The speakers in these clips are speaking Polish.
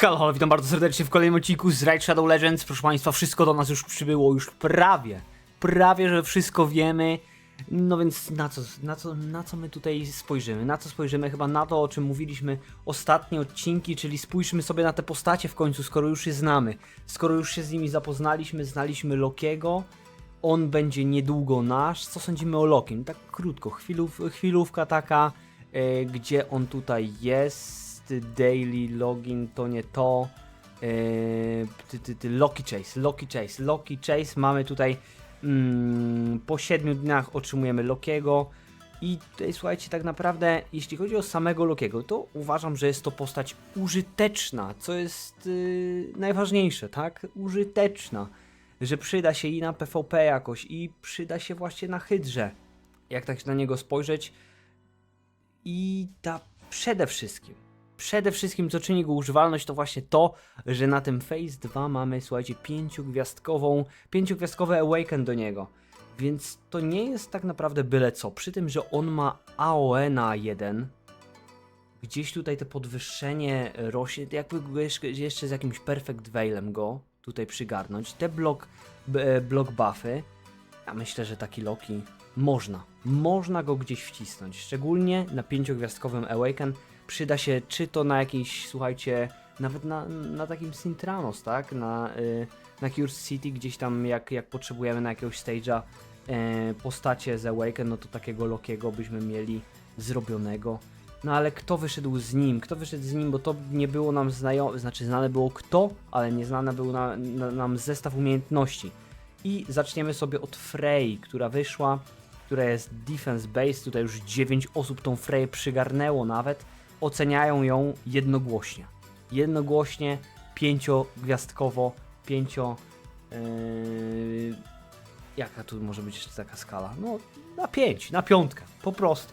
Halo, witam bardzo serdecznie w kolejnym odcinku z Raid Shadow Legends. Proszę Państwa, wszystko do nas już przybyło, już prawie, prawie, że wszystko wiemy. No więc na co, na co, na co my tutaj spojrzymy? Na co spojrzymy? Chyba na to, o czym mówiliśmy ostatnie odcinki, czyli spójrzmy sobie na te postacie w końcu, skoro już je znamy. Skoro już się z nimi zapoznaliśmy, znaliśmy Lokiego, on będzie niedługo nasz. Co sądzimy o Lokim? Tak krótko, chwilów, chwilówka taka, e, gdzie on tutaj jest. Daily login to nie to. E, ty, ty, ty, Loki Chase, Loki Chase, Loki Chase. Mamy tutaj mm, po 7 dniach otrzymujemy Lokiego. I tutaj słuchajcie, tak naprawdę, jeśli chodzi o samego Lokiego, to uważam, że jest to postać użyteczna, co jest yy, najważniejsze, tak? Użyteczna że przyda się i na PvP jakoś, i przyda się właśnie na hydrze. Jak tak na niego spojrzeć. I ta przede wszystkim, przede wszystkim co czyni go używalność to właśnie to, że na tym Phase 2 mamy, słuchajcie, pięciogwiazdkową, pięciogwiazdkowe Awaken do niego. Więc to nie jest tak naprawdę byle co. Przy tym, że on ma AOE na 1, gdzieś tutaj te podwyższenie rośnie, jakby jeszcze, z jakimś Perfect Veilem go tutaj przygarnąć. Te block, b- block buffy, ja myślę, że taki Loki można. Można go gdzieś wcisnąć. Szczególnie na pięciogwiazdkowym Awaken przyda się czy to na jakiejś, słuchajcie, nawet na, na takim Sintranos, tak? Na, y, na Cure City gdzieś tam jak, jak potrzebujemy na jakiegoś stage'a e, postacie z Awaken, no to takiego Lokiego byśmy mieli zrobionego. No ale kto wyszedł z nim? Kto wyszedł z nim? Bo to nie było nam znajome, znaczy znane było kto, ale nieznane był na, na, nam zestaw umiejętności. I zaczniemy sobie od Frey, która wyszła, która jest defense based. Tutaj już 9 osób tą Frey przygarnęło nawet. Oceniają ją jednogłośnie. Jednogłośnie, pięciogwiazdkowo, pięcio... Yy, jaka tu może być jeszcze taka skala? No, na 5, na piątkę, po prostu.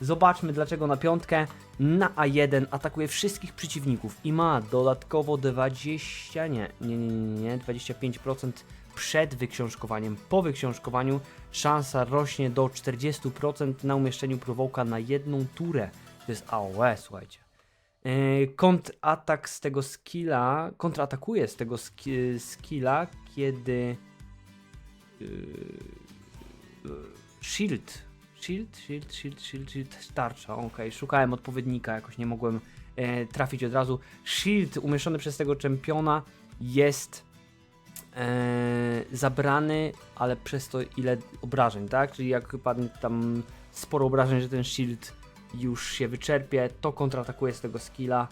Zobaczmy dlaczego na piątkę. Na A1 atakuje wszystkich przeciwników i ma dodatkowo 20, nie, nie, nie, nie, nie 25% przed wyksiążkowaniem. Po wyksiążkowaniu szansa rośnie do 40% na umieszczeniu prowołka na jedną turę. To jest AOE, słuchajcie. Yy, kontratak z tego skilla, kontratakuje z tego ski- skilla, kiedy yy, shield Shield, shield, shield, shield, shield, tarcza, szukałem odpowiednika, jakoś nie mogłem e, trafić od razu. Shield umieszczony przez tego czempiona jest e, zabrany, ale przez to ile obrażeń, tak? Czyli jak padnie tam sporo obrażeń, że ten shield już się wyczerpie, to kontratakuje z tego skilla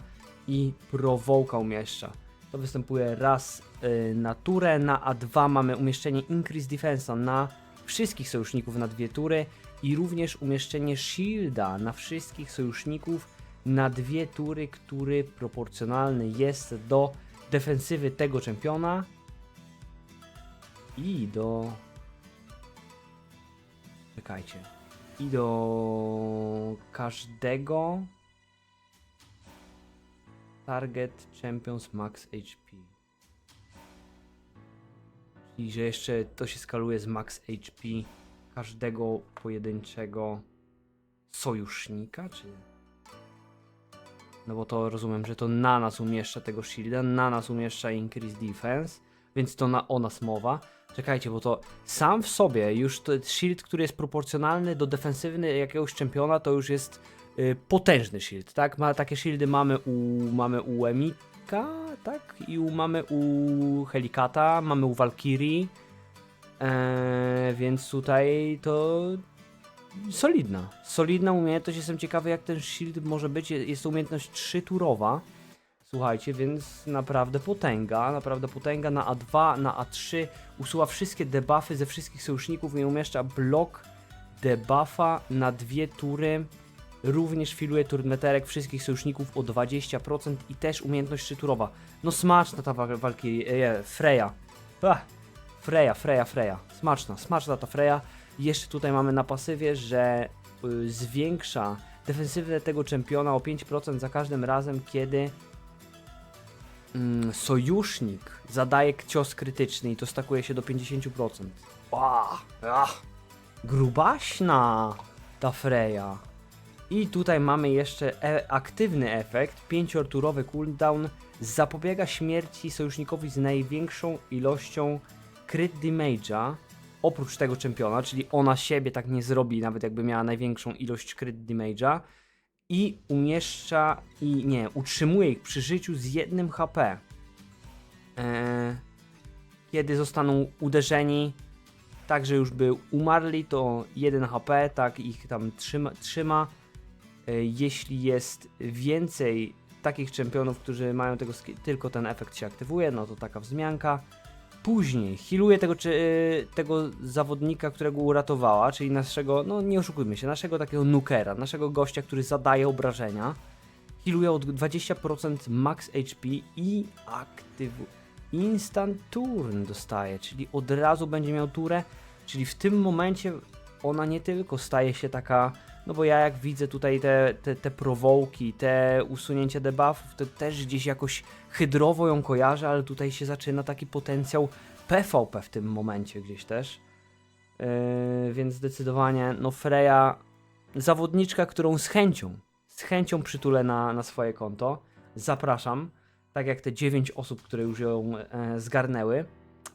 i prowołka umieszcza. To występuje raz e, na turę, na A2 mamy umieszczenie Increase Defense na wszystkich sojuszników na dwie tury i również umieszczenie shielda na wszystkich sojuszników na dwie tury, który proporcjonalny jest do defensywy tego czempiona i do czekajcie i do każdego target champions max HP i że jeszcze to się skaluje z max HP każdego pojedynczego sojusznika, czy... No bo to rozumiem, że to na nas umieszcza tego shielda, na nas umieszcza increase defense, więc to na o nas mowa. Czekajcie, bo to sam w sobie już to shield, który jest proporcjonalny do defensywny jakiegoś czempiona, to już jest y, potężny shield, tak? Ma, takie shieldy mamy u, mamy u Emika, tak? I u, mamy u Helikata, mamy u Valkyrii, Eee, więc tutaj to solidna. Solidna umiejętność. Jestem ciekawy, jak ten shield może być. Jest to umiejętność 3-turowa. Słuchajcie, więc naprawdę potęga. Naprawdę potęga na A2, na A3. Usuwa wszystkie debuffy ze wszystkich sojuszników i umieszcza blok debuffa na dwie tury. Również filuje turneterek wszystkich sojuszników o 20% i też umiejętność 3-turowa. No smaczna ta walki. E, Freya. Ah. Freya, Freya, Freya. Smaczna, smaczna ta Freya. Jeszcze tutaj mamy na pasywie, że y, zwiększa defensywę tego czempiona o 5% za każdym razem, kiedy mm, sojusznik zadaje cios krytyczny i to stakuje się do 50%. Wow, ach, grubaśna ta Freya. I tutaj mamy jeszcze e aktywny efekt, 5-turowy cooldown, zapobiega śmierci sojusznikowi z największą ilością crit damage'a, oprócz tego czempiona, czyli ona siebie tak nie zrobi, nawet jakby miała największą ilość crit damage'a, i umieszcza, i nie, utrzymuje ich przy życiu z jednym HP. Eee, kiedy zostaną uderzeni, tak że już by umarli, to 1 HP, tak ich tam trzyma. trzyma. E, Jeśli jest więcej takich czempionów, którzy mają tego, tylko ten efekt się aktywuje, no to taka wzmianka. Później healuje tego, czy, e, tego zawodnika, którego uratowała, czyli naszego, no nie oszukujmy się, naszego takiego nukera, naszego gościa, który zadaje obrażenia. Healuje od 20% max HP i aktywuje. Instant turn dostaje, czyli od razu będzie miał turę, czyli w tym momencie ona nie tylko staje się taka, no bo ja jak widzę tutaj te, te, te prowołki, te usunięcie debuffów, to też gdzieś jakoś hydrowo ją kojarzę, ale tutaj się zaczyna taki potencjał PvP w tym momencie gdzieś też. Yy, więc zdecydowanie, no Freya, zawodniczka, którą z chęcią, z chęcią przytulę na, na swoje konto. Zapraszam, tak jak te 9 osób, które już ją e, zgarnęły.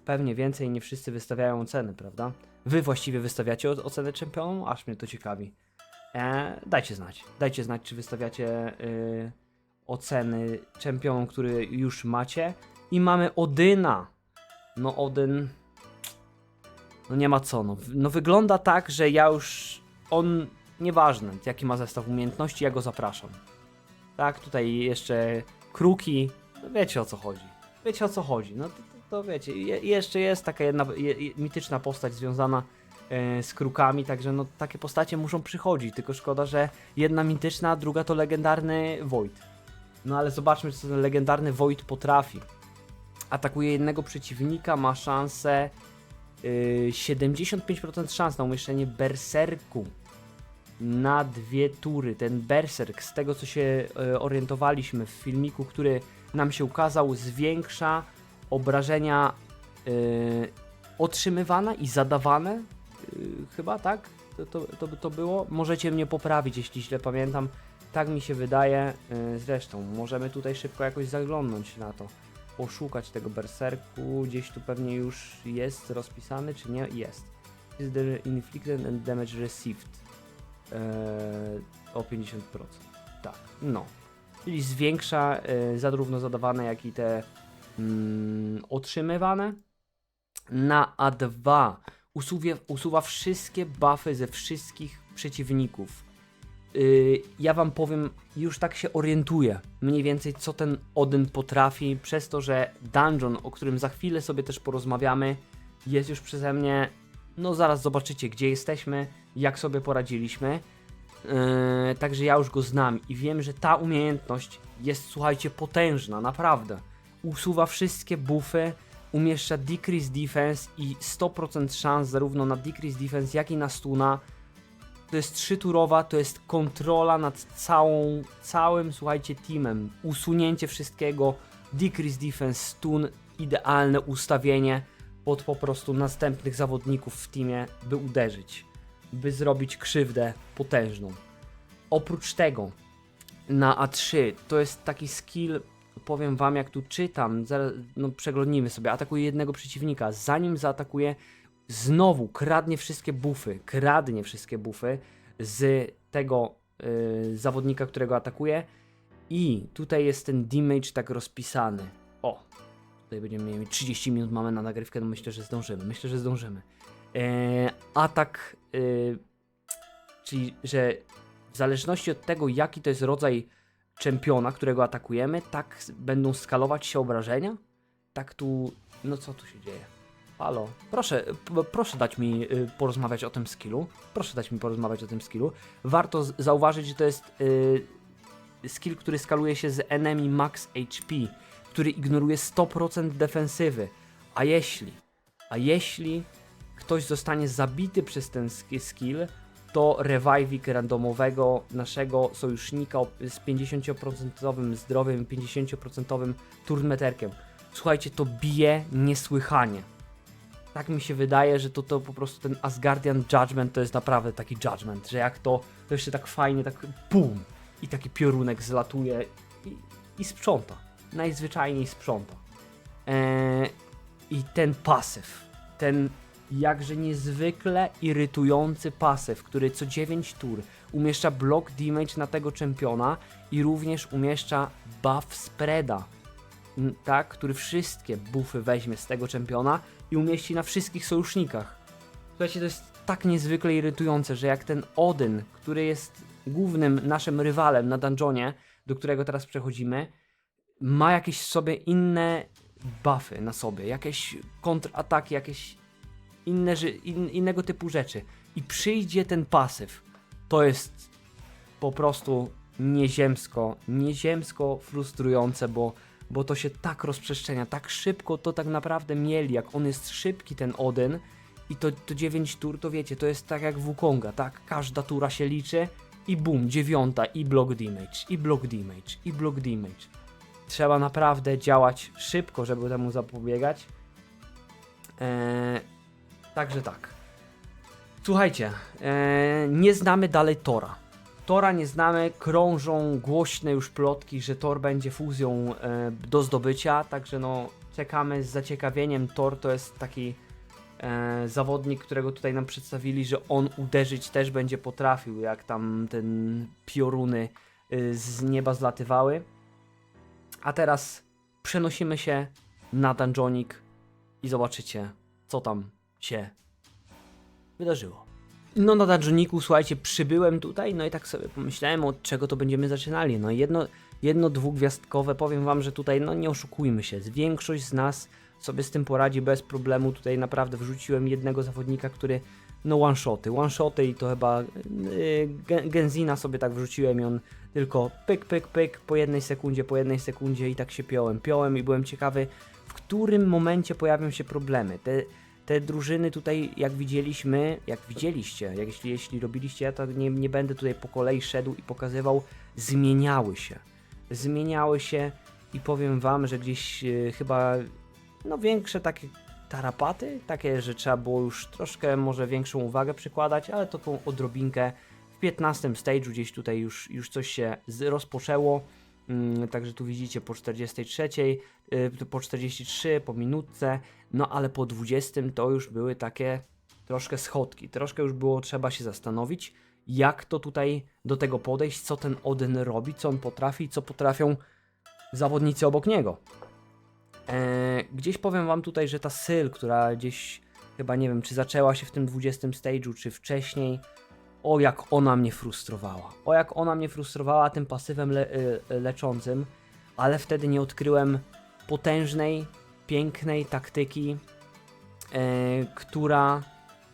Pewnie więcej, nie wszyscy wystawiają oceny, prawda? Wy właściwie wystawiacie ocenę czempionom? Aż mnie to ciekawi. E, dajcie znać. Dajcie znać, czy wystawiacie y, oceny czempionom, który już macie. I mamy Odyna. No Odyn... No nie ma co, no, no wygląda tak, że ja już... On... Nieważne, jaki ma zestaw umiejętności, ja go zapraszam. Tak, tutaj jeszcze kruki, no wiecie o co chodzi. Wiecie o co chodzi, no to, to, to wiecie. Je, jeszcze jest taka jedna je, mityczna postać związana z krukami, także no takie postacie muszą przychodzić, tylko szkoda, że jedna mityczna, druga to legendarny Void. No ale zobaczmy, co ten legendarny Void potrafi. Atakuje jednego przeciwnika, ma szansę y, 75% szans na umieszczenie berserku na dwie tury. Ten berserk, z tego co się e, orientowaliśmy w filmiku, który nam się ukazał, zwiększa obrażenia e, otrzymywane i zadawane. E, chyba tak? To, to, to, to było? Możecie mnie poprawić, jeśli źle pamiętam. Tak mi się wydaje. E, zresztą, możemy tutaj szybko jakoś zaglądnąć na to. Poszukać tego berserku. Gdzieś tu pewnie już jest rozpisany, czy nie? Jest. Is the inflicted and damage received. Eee, o 50%. Tak, no. Czyli zwiększa e, zarówno zadawane, jak i te mm, otrzymywane. Na A2 usuwie, usuwa wszystkie buffy ze wszystkich przeciwników. Yy, ja wam powiem, już tak się orientuję mniej więcej co ten Odyn potrafi, przez to, że dungeon, o którym za chwilę sobie też porozmawiamy, jest już przeze mnie, no zaraz zobaczycie gdzie jesteśmy, jak sobie poradziliśmy. Yy, także ja już go znam i wiem, że ta umiejętność jest, słuchajcie, potężna, naprawdę. Usuwa wszystkie buffy, umieszcza decrease defense i 100% szans zarówno na decrease defense, jak i na stuna. To jest trzyturowa, to jest kontrola nad całą, całym, słuchajcie, teamem. Usunięcie wszystkiego, decrease defense, stun, idealne ustawienie pod po prostu następnych zawodników w teamie, by uderzyć, by zrobić krzywdę potężną. Oprócz tego, na A3 to jest taki skill, powiem wam, jak tu czytam, zaraz, no przeglądnijmy sobie, atakuje jednego przeciwnika, zanim zaatakuje, znowu kradnie wszystkie buffy, kradnie wszystkie buffy z tego y, zawodnika, którego atakuje i tutaj jest ten damage tak rozpisany. O, tutaj będziemy mieli 30 minut, mamy na nagrywkę, no myślę, że zdążymy, myślę, że zdążymy. E, atak, y, czyli że w zależności od tego, jaki to jest rodzaj czempiona, którego atakujemy, tak będą skalować się obrażenia? Tak tu, no co tu się dzieje? Halo, proszę, proszę dać mi y, porozmawiać o tym skillu. Proszę dać mi porozmawiać o tym skillu. Warto zauważyć, że to jest y, skill, który skaluje się z enemy max HP, który ignoruje 100% defensywy. A jeśli, a jeśli ktoś zostanie zabity przez ten sk- skill, to rewajwik randomowego naszego sojusznika z 50% zdrowiem, 50% turnmeterkiem. Słuchajcie, to bije niesłychanie. tak mi się wydaje, że to, to po prostu ten Asgardian Judgment to jest naprawdę taki judgment, że jak to, to jeszcze tak fajnie, tak pum i taki piorunek zlatuje i, i sprząta. Najzwyczajniej sprząta. Eee, I ten pasyw, ten jakże niezwykle irytujący pasyw, który co 9 tur umieszcza block damage na tego czempiona i również umieszcza buff spreada, tak, który wszystkie buffy weźmie z tego czempiona i umieści na wszystkich sojusznikach. Słuchajcie, to jest tak niezwykle irytujące, że jak ten Odyn, który jest głównym naszym rywalem na dungeonie, do którego teraz przechodzimy, ma jakieś sobie inne buffy na sobie, jakieś kontrataki, jakieś inne, in, innego typu rzeczy i przyjdzie ten pasyw, to jest po prostu nieziemsko, nieziemsko frustrujące, bo, bo to się tak rozprzestrzenia, tak szybko to tak naprawdę mieli, jak on jest szybki ten Odyn i to, to 9 tur, to wiecie, to jest tak jak Wukonga, tak? Każda tura się liczy i bum, dziewiąta i block damage, i block damage, i block damage. Trzeba naprawdę działać szybko, żeby temu zapobiegać. Eee, także tak. Słuchajcie, e, nie znamy dalej Tora. Tora nie znamy, krążą głośne już plotki, że Tor będzie fuzją e, do zdobycia, także no czekamy z zaciekawieniem. Tor to jest taki e, zawodnik, którego tutaj nam przedstawili, że on uderzyć też będzie potrafił, jak tam ten pioruny y, z nieba zlatywały. A teraz przenosimy się na dungeonik i zobaczycie, co tam się wydarzyło. No na dungeoniku, słuchajcie, przybyłem tutaj, no i tak sobie pomyślałem, od czego to będziemy zaczynali. No jedno, jedno dwugwiazdkowe, powiem wam, że tutaj, no nie oszukujmy się, większość z nas sobie z tym poradzi bez problemu. Tutaj naprawdę wrzuciłem jednego zawodnika, który, no one-shoty, one-shoty i to chyba yy, Gen- Genzina sobie tak wrzuciłem i on tylko pyk, pyk, pyk, po jednej sekundzie, po jednej sekundzie i tak się piąłem, piąłem i byłem ciekawy, w którym momencie pojawią się problemy. Te, te drużyny tutaj, jak widzieliśmy, jak widzieliście, jak jeśli, jeśli robiliście, ja to nie, nie będę tutaj po kolei szedł i pokazywał, zmieniały się. Zmieniały się i powiem wam, że gdzieś e, chyba, no większe takie tarapaty, takie, że trzeba było już troszkę może większą uwagę przykładać, ale to tą odrobinkę w 15 stage'u gdzieś tutaj już, już coś się rozpoczęło. Mm, Także tu widzicie po 43, y, po 43, po minutce, no ale po 20 to już były takie troszkę schodki. Troszkę już było trzeba się zastanowić, jak to tutaj do tego podejść, co ten Odyn robi, co on potrafi, co potrafią zawodnicy obok niego. Eee, gdzieś powiem wam tutaj, że ta Syl, która gdzieś chyba nie wiem, czy zaczęła się w tym 20 stage'u, czy wcześniej, o jak ona mnie frustrowała. O jak ona mnie frustrowała tym pasywem le y, leczącym, ale wtedy nie odkryłem potężnej, pięknej taktyki, e, która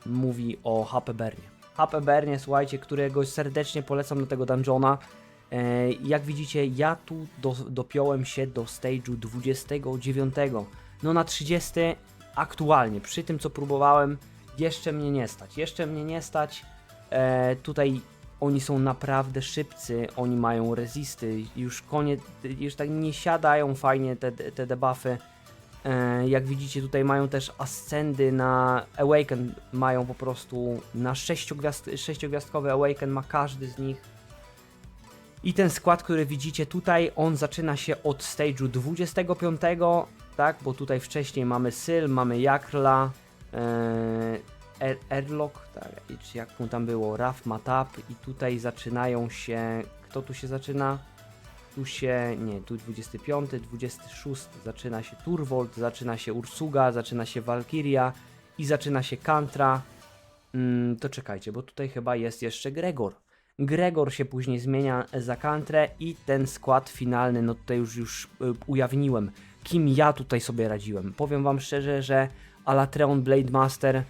mówi o HP Bernie. HP Bernie, słuchajcie, którego serdecznie polecam do tego dungeona. E, jak widzicie, ja tu do, dopiąłem się do stage'u 29. No na 30 aktualnie, przy tym co próbowałem, jeszcze mnie nie stać. Jeszcze mnie nie stać. E, tutaj oni są naprawdę szybcy, oni mają rezisty, już koniec, już tak nie siadają fajnie te, te debuffy. E, jak widzicie tutaj mają też ascendy na Awaken, mają po prostu na 6 gwiazd, sześciogwiazdkowy Awaken ma każdy z nich. I ten skład, który widzicie tutaj, on zaczyna się od stage'u 25, tak, bo tutaj wcześniej mamy Syl, mamy Jakla, e, Er- Erlok, tak, czy jak mu tam było, Raf Matap i tutaj zaczynają się, kto tu się zaczyna? Tu się, nie, tu 25, 26 zaczyna się Turvold, zaczyna się Ursuga, zaczyna się Valkyria i zaczyna się Kantra. Mm, to czekajcie, bo tutaj chyba jest jeszcze Gregor. Gregor się później zmienia za Kantrę i ten skład finalny, no tutaj już, już y, ujawniłem, kim ja tutaj sobie radziłem. Powiem wam szczerze, że Alatreon Blade Master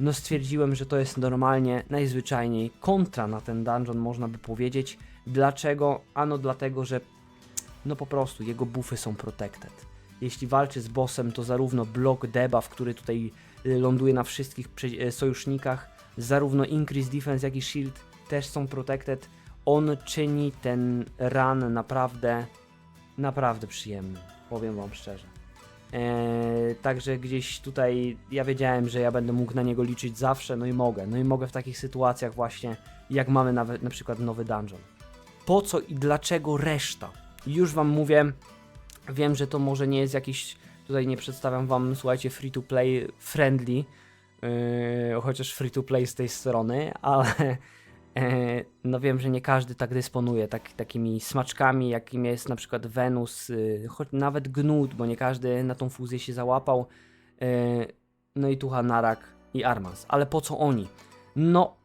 no stwierdziłem, że to jest normalnie, najzwyczajniej kontra na ten dungeon, można by powiedzieć. Dlaczego? Ano dlatego, że no po prostu jego buffy są protected. Jeśli walczy z bossem, to zarówno block debuff, który tutaj y, ląduje na wszystkich e, sojusznikach, zarówno increase defense, jak i shield też są protected. On czyni ten run naprawdę, naprawdę przyjemny. Powiem wam szczerze. Eee, także gdzieś tutaj ja wiedziałem, że ja będę mógł na niego liczyć zawsze, no i mogę. No i mogę w takich sytuacjach właśnie, jak mamy nawet na przykład nowy dungeon. Po co i dlaczego reszta? Już wam mówię, wiem, że to może nie jest jakiś, tutaj nie przedstawiam wam, słuchajcie, free to play friendly, yy, chociaż free to play z tej strony, ale e, no wiem, że nie każdy tak dysponuje tak, takimi smaczkami, jakim jest na przykład Venus, yy, choć nawet Gnut, bo nie każdy na tą fuzję się załapał, yy, no i Tucha Narak i Armas, ale po co oni? No,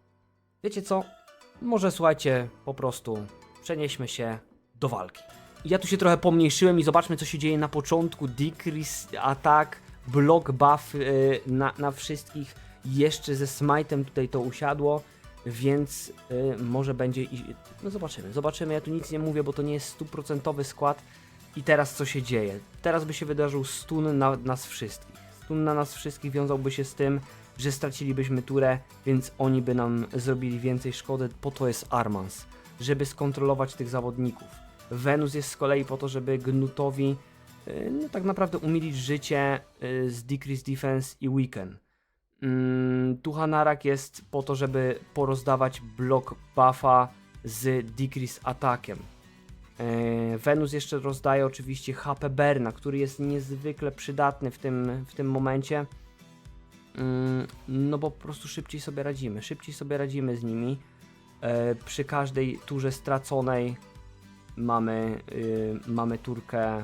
wiecie co? Może słuchajcie, po prostu przenieśmy się do walki. Ja tu się trochę pomniejszyłem i zobaczmy, co się dzieje na początku. Decrease, atak, block buff yy, na, na wszystkich. Jeszcze ze smite'em tutaj to usiadło, więc yy, może będzie. I, no zobaczymy, zobaczymy. Ja tu nic nie mówię, bo to nie jest stuprocentowy skład. I teraz co się dzieje? Teraz by się wydarzył stun na nas wszystkich. Stun na nas wszystkich wiązałby się z tym, że stracilibyśmy turę, więc oni by nam zrobili więcej szkody. Po to jest Armans, żeby skontrolować tych zawodników. Venus jest z kolei po to, żeby Gnutowi yy, no, tak naprawdę umilić życie yy, z Decrease Defense i Weaken. Mm, Tuhanarak jest po to, żeby porozdawać block buffa z Decrease atakiem. Venus jeszcze rozdaje oczywiście HP Berna, który jest niezwykle przydatny w tym, w tym momencie. Mm, No bo po prostu szybciej sobie radzimy. Szybciej sobie radzimy z nimi. E, przy każdej turze straconej mamy, y, mamy turkę.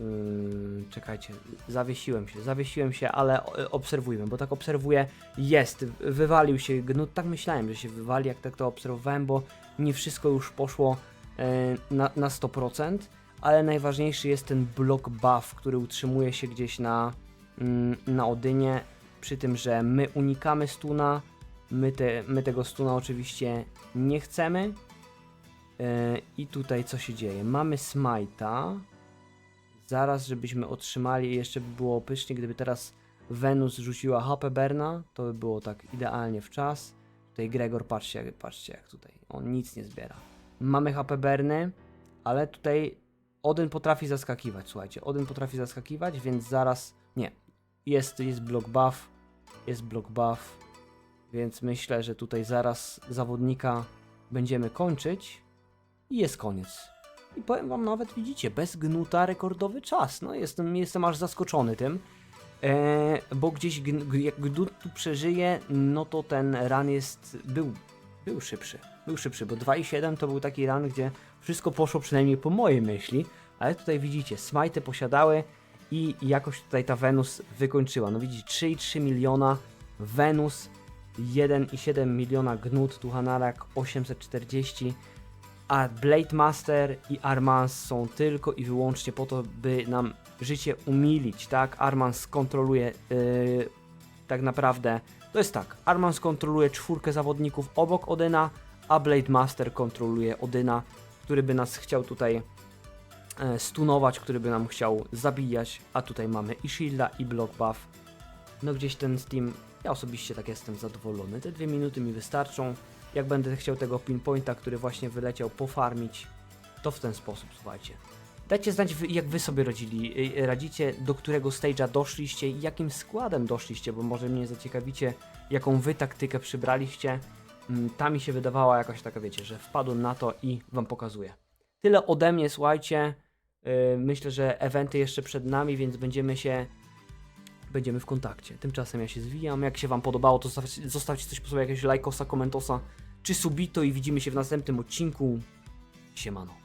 Y, czekajcie, zawiesiłem się, zawiesiłem się, ale o- obserwujmy, bo tak obserwuję, jest, wywalił się gnut, tak myślałem, że się wywali, jak tak to obserwowałem, bo nie wszystko już poszło e, na, na 100%, ale najważniejszy jest ten block buff, który utrzymuje się gdzieś na, mm, na Odynie, przy tym, że my unikamy stuna, my, te, my tego stuna oczywiście nie chcemy, E, I tutaj co się dzieje? Mamy Smite'a. Zaraz, żebyśmy otrzymali, jeszcze by było pysznie, gdyby teraz Venus rzuciła HP Berna, to by było tak idealnie w czas. Tutaj Gregor, patrzcie, patrzcie jak tutaj, on nic nie zbiera. Mamy HP Berny, ale tutaj Odyn potrafi zaskakiwać, słuchajcie, Odyn potrafi zaskakiwać, więc zaraz, nie, jest, jest block buff, jest block buff, więc myślę, że tutaj zaraz zawodnika będziemy kończyć i jest koniec. I powiem wam nawet, widzicie, bez gnuta rekordowy czas. No jestem, jestem aż zaskoczony tym. E, bo gdzieś jak gnut tu przeżyje, no to ten run jest, był, był szybszy. Był szybszy, bo 2,7 to był taki run, gdzie wszystko poszło przynajmniej po mojej myśli. Ale tutaj widzicie, smite posiadały i jakoś tutaj ta Venus wykończyła. No widzicie, 3,3 miliona Venus, 1,7 miliona Gnut, Tuhanarak 840 a Blade Master i Armans są tylko i wyłącznie po to, by nam życie umilić, tak? Armans kontroluje yy, tak naprawdę. To jest tak, Armans kontroluje czwórkę zawodników obok Odyna, a Blade Master kontroluje Odyna, który by nas chciał tutaj e, stunować, który by nam chciał zabijać, a tutaj mamy i shielda i block buff. No gdzieś ten Steam, ja osobiście tak jestem zadowolony, te dwie minuty mi wystarczą. Jak będę chciał tego pinpointa, który właśnie wyleciał, pofarmić, to w ten sposób, słuchajcie. Dajcie znać, jak wy sobie radzili, y, radzicie, do którego stage'a doszliście i jakim składem doszliście, bo może mnie zaciekawicie, jaką wy taktykę przybraliście. Mm, Ta mi się wydawała jakaś taka, wiecie, że wpadłem na to i wam pokazuję. Tyle ode mnie, słuchajcie. Yy, Myślę, że eventy jeszcze przed nami, więc będziemy się będziemy w kontakcie. Tymczasem ja się zwijam. Jak się Wam podobało, to zostawcie, coś po sobie, jakiegoś lajkosa, komentosa czy subito i widzimy się w następnym odcinku. Siemano.